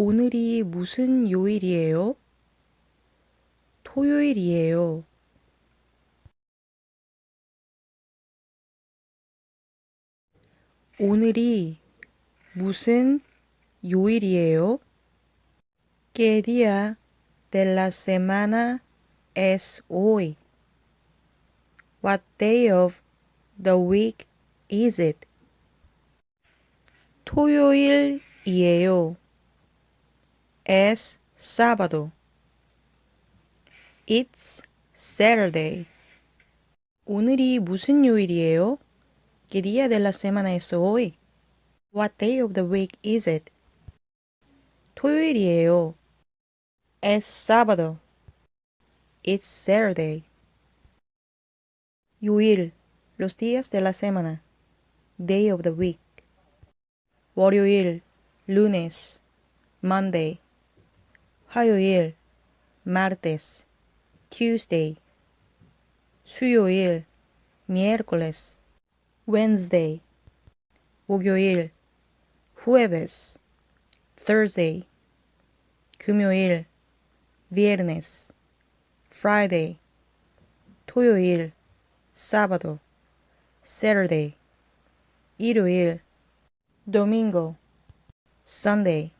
오늘이 무슨 요일이에요? 토요일이에요. 오늘이 무슨 요일이에요? ¿Qué día de la semana es hoy? What day of the week is it? 토요일이에요. Es sábado. It's Saturday. 오늘이 무슨 요일이에요? ¿Qué día de la semana es hoy? What day of the week is it? 토요일이에요. Es sábado. It's Saturday. 요일, los días de la semana. Day of the week. 월요일, lunes, Monday. 화요일, martes, Tuesday. 수요일, miércoles, Wednesday. 목요일, jueves, Thursday. 금요일, viernes, Friday. 토요일, sábado, Saturday. 일요일, domingo, Sunday.